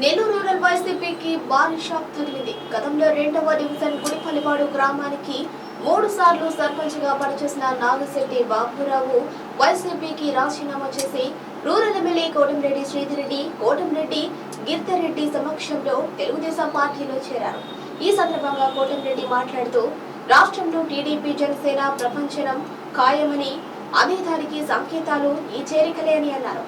Nellore rural వైసీపీకి భారీ shock తగిలింది. గతంలో రెండవ డివిజన్ గుడిపల్లిపాడు గ్రామానికి మూడు సార్లు సర్పంచ్గా పనిచేసిన నాగశెట్టి బాబురావు వైసీపీకి రాజీనామా చేసి రూరల్ ఎమ్మెల్యే కోటంరెడ్డి శ్రీధర్రెడ్డి కోటంరెడ్డి గిరిధర్రెడ్డి సమక్షంలో తెలుగుదేశం పార్టీలో చేరారు. ఈ సందర్భంగా కోటంరెడ్డి మాట్లాడుతూ రాష్ట్రంలో టీడీపీ జనసేన ప్రపంచనం ఖాయమని అదే దానికి సంకేతాలు ఈ చేరికలే అని అన్నారు.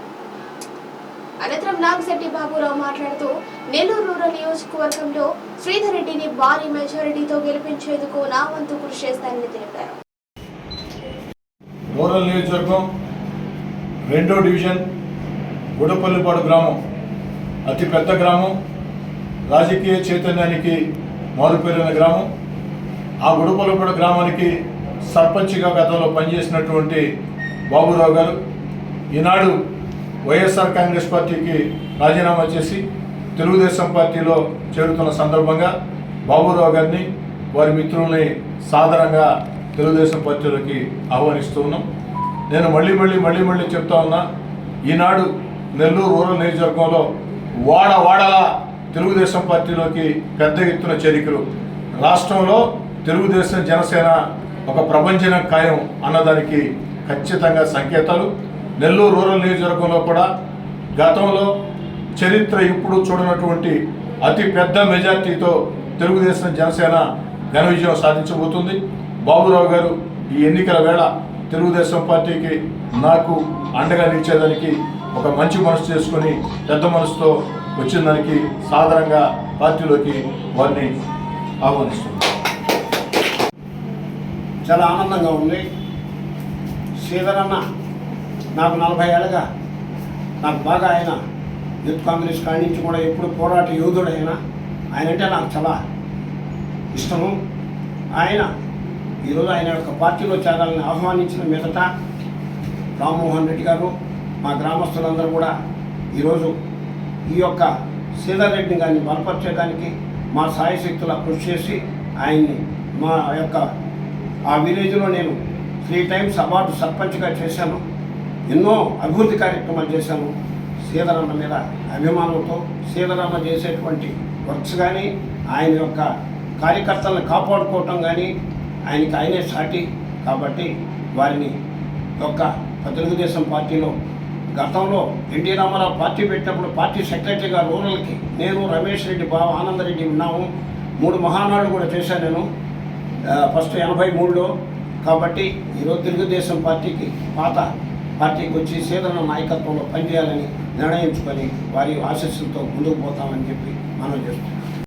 అనంతరం నాగశెట్టి బాబురావు మాట్లాడుతూ నెల్లూరు రూరల్ నియోజకవర్గంలో శ్రీధర్ రెడ్డిని భారీ మెజారిటీతో గెలిపించేందుకు నా వంతు కృషి చేస్తానని తెలిపారు. రూరల్ నియోజకవర్గం రెండో డివిజన్ గుడపల్లిపాడు గ్రామం. అతి పెద్ద గ్రామం. రాజకీయ చైతన్యానికి మారుపేరిన గ్రామం. ఆ గుడపల్లిపాడు గ్రామానికి సర్పంచ్గా గతంలో పనిచేసినటువంటి బాబురావు గారు ఈనాడు వైఎస్ఆర్ కాంగ్రెస్ పార్టీకి రాజీనామా చేసి తెలుగుదేశం పార్టీలో చేరుతున్న సందర్భంగా బాబురావు గారిని వారి మిత్రుల్ని సాధారణంగా తెలుగుదేశం పార్టీలోకి ఆహ్వానిస్తూ ఉన్నాం. నేను మళ్ళీ మళ్ళీ మళ్ళీ మళ్ళీ చెప్తా ఉన్నా ఈనాడు నెల్లూరు రూరల్ నియోజకవర్గంలో వాడ వాడలా తెలుగుదేశం పార్టీలోకి పెద్ద ఎత్తున చేరికలు. రాష్ట్రంలో తెలుగుదేశం జనసేన ఒక ప్రపంచన ఖాయం అన్నదానికి ఖచ్చితంగా సంకేతాలు. నెల్లూరు రూరల్ నియోజకవర్గంలో కూడా గతంలో చరిత్ర ఇప్పుడు చూడనటువంటి అతి పెద్ద మెజార్టీతో తెలుగుదేశం జనసేన ఘన విజయం సాధించబోతుంది. బాబురావు గారు ఈ ఎన్నికల వేళ తెలుగుదేశం పార్టీకి నాకు అండగా నిలిచేదానికి ఒక మంచి మనసు చేసుకొని పెద్ద మనసుతో వచ్చిన దానికి సాధారణంగా పార్టీలోకి వారిని ఆహ్వానిస్తుంది చాలా ఆనందంగా ఉంది. శ్రీధరన్న నాకు నలభై ఏళ్ళగా. నాకు బాగా ఆయన యూత్ కాంగ్రెస్ కాడి నుంచి కూడా ఎప్పుడు పోరాట యోధుడు ఆయన ఆయన అంటే నాకు చాలా ఇష్టము. ఆయన ఈరోజు ఆయన యొక్క పార్టీలో చేరాలని ఆహ్వానించిన మిగతా రామ్మోహన్ రెడ్డి గారు మా గ్రామస్తులందరూ కూడా ఈరోజు ఈ యొక్క సీతారెడ్డిని రెడ్డిని గారిని బలపరిచేదానికి మా సాయశక్తుల కృషి చేసి ఆయన్ని మా యొక్క ఆ విలేజ్లో నేను త్రీ టైమ్స్ అవార్డు సర్పంచ్గా చేశాను. ఎన్నో అభివృద్ధి కార్యక్రమాలు చేశాను. సీతారామ మీద అభిమానంతో సీతారామ చేసేటువంటి వర్క్స్ కానీ ఆయన యొక్క కార్యకర్తలను కాపాడుకోవటం కానీ ఆయనకి ఆయనే సాటి. కాబట్టి వారిని యొక్క తెలుగుదేశం పార్టీలో గతంలో ఎన్టీ రామారావు పార్టీ పెట్టినప్పుడు పార్టీ సెక్రటరీగా రూరల్కి నేను రమేష్ రెడ్డి బావ ఆనందరెడ్డి ఉన్నాము. మూడు మహానాడు కూడా చేశాను నేను. ఫస్ట్ ఎనభై మూడులో. కాబట్టి ఈరోజు తెలుగుదేశం పార్టీకి పాత పార్టీకి వచ్చి సీతన్న నాయకత్వంలో పనిచేయాలని నిర్ణయించుకొని వారి ఆశస్సులతో ముందుకు పోతామని చెప్పి మనం చేస్తున్నాం.